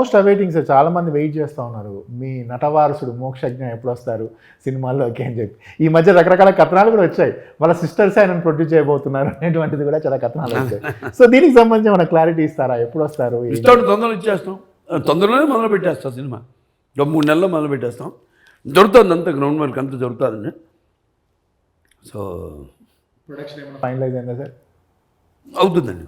Most awaiting sir చాలా మంది wait చేస్తూ ఉన్నారు. మీ నటవారసుడు మోక్షజ్ఞ ఎప్పుడు వస్తారు సినిమాల్లోకి అని చెప్పి. ఈ మధ్య రకరకాల కథనాలు కూడా వచ్చాయి. వాళ్ళ సిస్టర్స్ ఆయన ప్రొడ్యూస్ చేయబోతున్నారు అనేటువంటిది కూడా చాలా కథనాలు వచ్చాయి. సో దీనికి సంబంధించి మన క్లారిటీ ఇస్తారా? ఎప్పుడు వస్తారు తొందరలో ఇచ్చేస్తాం. తొందరలోనే మొదలు పెట్టేస్తాం సినిమా. ఒక మూడు నెలల్లో మొదలు పెట్టేస్తాం. జరుగుతుంది అంత గ్రౌండ్ వర్క్ అంతా జరుగుతుందండి సో ఫైనలైజ్ అయిందా సార్? అవుతుందండి.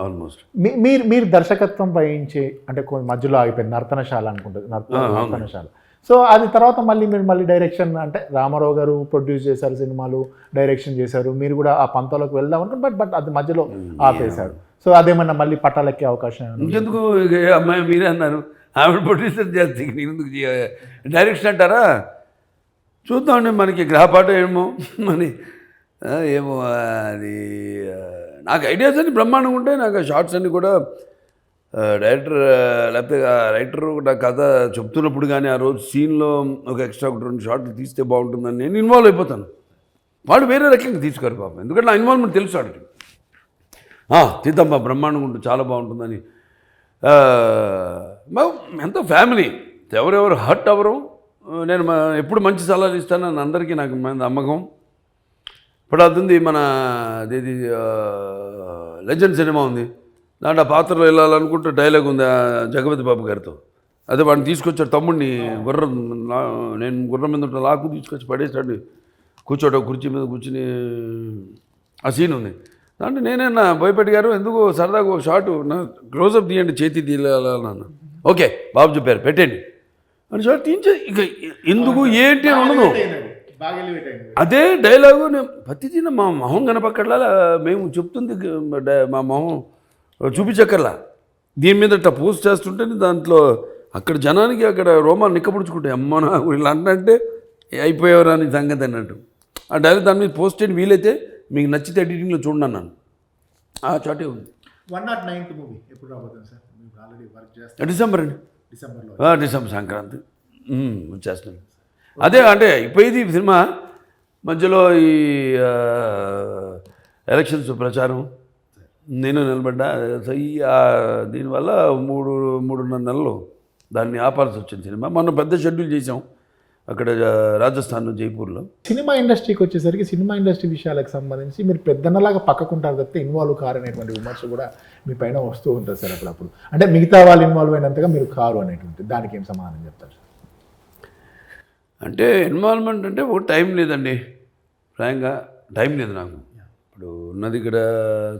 ఆల్మోస్ట్ మీ- మీరు మీరు దర్శకత్వం వహించి అంటే కొన్ని మధ్యలో ఆగిపోయింది నర్తనశాల అనుకుంటుంది. నర్తనశాల. సో అది తర్వాత మళ్ళీ మీరు మళ్ళీ డైరెక్షన్ అంటే రామారావు గారు ప్రొడ్యూస్ చేశారు సినిమాలు డైరెక్షన్ చేశారు. మీరు కూడా ఆ పంతంలోకి వెళ్దాం అనుకుంటే బట్ బట్ అది మధ్యలో ఆపేశారు. సో అదేమన్నా మళ్ళీ పట్టాలెక్కే అవకాశం ఏ అమ్మాయి మీరే అన్నారు? ఆవిడ ప్రొడ్యూసర్ చేస్తే నేను ఎందుకు డైరెక్షన్ అంటారా? చూద్దామండి మనకి గ్రహపాఠం ఏమో మరి ఏమో అది నాకు ఐడియాస్ అన్ని బ్రహ్మాండంగా ఉంటాయి. నాకు షార్ట్స్ అన్ని కూడా డైరెక్టర్ లేకపోతే రైటర్ నా కథ చెప్తున్నప్పుడు కానీ ఆ రోజు సీన్లో ఒక ఎక్స్ట్రా ఒకటి రెండు షార్ట్లు తీస్తే బాగుంటుందని నేను ఇన్వాల్వ్ అయిపోతాను. వాడు వేరే రకంగా తీసుకోరు పాపం. ఎందుకంటే నా ఇన్వాల్వ్మెంట్ తెలుసు వాడికి. ఆ, తీద్దాం బా బ్రహ్మాండంగా ఉంటుంది చాలా బాగుంటుందని. మా- ఎంతో ఫ్యామిలీ ఎవరెవరు హర్ట్ అవ్వరు. నేను మా- ఎప్పుడు మంచి సలహాలు ఇస్తానని అందరికీ నాకు మన నమ్మకం. ఇప్పుడు అది ఉంది మన ఇది లెజెండ్ సినిమా ఉంది. దాంట్లో ఆ పాత్రలో వెళ్ళాలనుకుంటే డైలాగ్ ఉంది ఆ జగపతి బాబు గారితో. అదే వాడిని తీసుకొచ్చాడు తమ్ముడిని గుర్రం నేను గుర్రం మీద ఉంటే లాకు తీసుకొచ్చి పడేసాడు కూర్చోట కుర్చీ మీద కూర్చుని ఆ సీన్ ఉంది. దాంట్లో నేనేనా భయపెట్టి గారు ఎందుకు సరదాగా ఒక షాట్ నా క్లోజప్ తీయండి చేతి తీయాలన్నాను. ఓకే బాబు చెప్పారు పెట్టండి అని షాట్ తీయించే ఇక ఎందుకు ఏంటి అని ఉండదు. అదే డైలాగు నేను పత్తి తిన్న మా మొహం కనపక్కర్లా మేము చెప్తుంది మా మొహం చూపించక్కర్లా. దీని మీద పోస్ట్ చేస్తుంటే దాంట్లో అక్కడ జనానికి అక్కడ రోమాలు నిక్కపుడుచుకుంటాయి అమ్మ నాకు ఇలా అంటే అయిపోయేవారు అని సంగతి అన్నట్టు. ఆ డైలాగ్ దాని మీద పోస్ట్ చేయడం వీలైతే మీకు నచ్చితే ఎడిటింగ్లో చూడండి అన్నాను. ఆ చాటే ఉంది. వన్ నాట్ నైన్త్ మూవీ ఎప్పుడు రాబోతుంది సార్? ఆల్రెడీ వర్క్ డిసెంబర్ అండి. డిసెంబర్లో. డిసెంబర్ సంక్రాంతి. వచ్చేస్తున్నాను అదే అంటే అయిపోయింది సినిమా మధ్యలో ఈ ఎలక్షన్స్ ప్రచారం. నేను నిలబడ్డా ఈ దీనివల్ల మూడు మూడున్నర నెలలు దాన్ని ఆపాల్సి వచ్చింది సినిమా. మనం పెద్ద షెడ్యూల్ చేసాం అక్కడ రాజస్థాన్ జైపూర్లో. సినిమా ఇండస్ట్రీకి వచ్చేసరికి సినిమా ఇండస్ట్రీ విషయాలకు సంబంధించి మీరు పెద్దన్నలాగా పక్కకుంటారు తప్పితే ఇన్వాల్వ్ కారు అనేటువంటి విమర్శ కూడా మీ పైన వస్తూ ఉంటుంది సార్ అప్పుడప్పుడు. అంటే మిగతా వాళ్ళు ఇన్వాల్వ్ అయినంతగా మీరు కారు అనేటువంటి దానికి ఏం సమాధానం చెప్తారు సార్? అంటే ఇన్వాల్వ్మెంట్ అంటే ఒక టైం లేదండి. ప్రాయంగా టైం లేదు నాకు. ఇప్పుడు ఉన్నది ఇక్కడ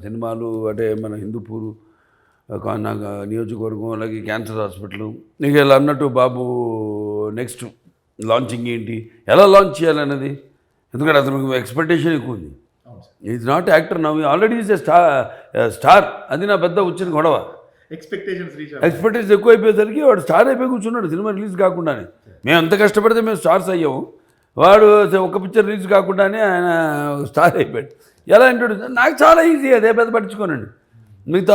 సినిమాలు అంటే మన హిందూపూర్ నాకు నియోజకవర్గం అలాగే క్యాన్సర్ హాస్పిటల్ నీకు ఇలా అన్నట్టు బాబు నెక్స్ట్ లాంచింగ్ ఏంటి? ఎలా లాంచ్ చేయాలన్నది? ఎందుకంటే అతనికి ఎక్స్పెక్టేషన్ ఎక్కువ ఉంది. Is not actor now already is a star star అది నా పెద్ద వచ్చిన గొడవ. ఎక్స్పెక్టేషన్స్ ఎక్స్పెక్టేషన్ ఎక్కువ అయిపోయేసరికి వాడు స్టార్ అయిపోయి కూర్చున్నాడు సినిమా రిలీజ్ కాకుండానే. మేము ఎంత కష్టపడితే మేము స్టార్స్ అయ్యాము. వాడు ఒక పిక్చర్ రిలీజ్ కాకుండానే ఆయన స్టార్ అయిపోయాడు. ఎలా అంటాడు నాకు చాలా ఈజీ అదే పెద్ద పట్టించుకోనండి. మిగతా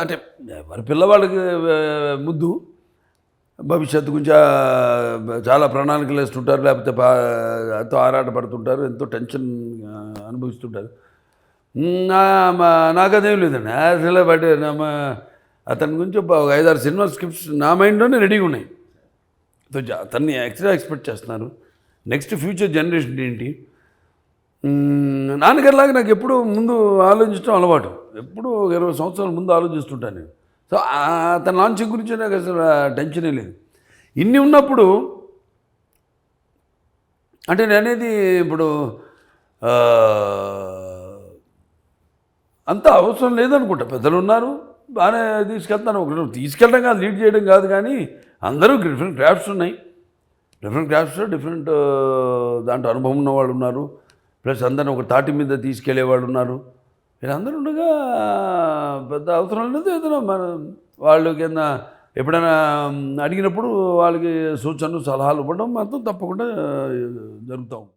అంటే మరి పిల్లవాళ్ళకి ముద్దు భవిష్యత్తు గురించి చాలా ప్రణాళికలు వేస్తుంటారు లేకపోతే ఎంతో ఆరాట పడుతుంటారు ఎంతో టెన్షన్ అనుభవిస్తుంటారు. మా- నాకు అదేం లేదండి అసలు బట్ మా- అతని గురించి ఒక ఐదారు సినిమా స్క్రిప్ట్స్ నా మైండ్లోనే రెడీగా ఉన్నాయి. సో అతన్ని యాక్చువల్గా ఎక్స్పెక్ట్ చేస్తున్నారు. నెక్స్ట్ ఫ్యూచర్ జనరేషన్ ఏంటి? నాన్నగారిలాగా నాకు ఎప్పుడు ముందు ఆలోచించడం అలవాటు. ఎప్పుడు ఒక ఇరవై సంవత్సరాల ముందు ఆలోచిస్తుంటాను నేను. సో అతని లాంచింగ్ గురించి నాకు అసలు టెన్షనే లేదు. ఇన్ని ఉన్నప్పుడు అంటే నేను అనేది ఇప్పుడు అంత అవసరం లేదనుకుంటా. పెద్దలు ఉన్నారు. బాగానే తీసుకెళ్తాను. ఒక తీసుకెళ్ళడం కాదు లీడ్ చేయడం కాదు కానీ అందరూ డిఫరెంట్ క్రాఫ్ట్స్ ఉన్నాయి. డిఫరెంట్ క్రాఫ్ట్స్ డిఫరెంట్ దాంట్లో అనుభవం ఉన్న వాళ్ళు ఉన్నారు. ప్లస్ అందరిని ఒక తాటి మీద తీసుకెళ్ళేవాళ్ళు ఉన్నారు. వీళ్ళందరూ ఉండగా పెద్ద అవసరం లేదు ఏదైనా మన వాళ్ళు కింద ఎప్పుడైనా అడిగినప్పుడు వాళ్ళకి సూచనలు సలహాలు ఇవ్వడం మాత్రం తప్పకుండా జరుగుతూ ఉంటుంది.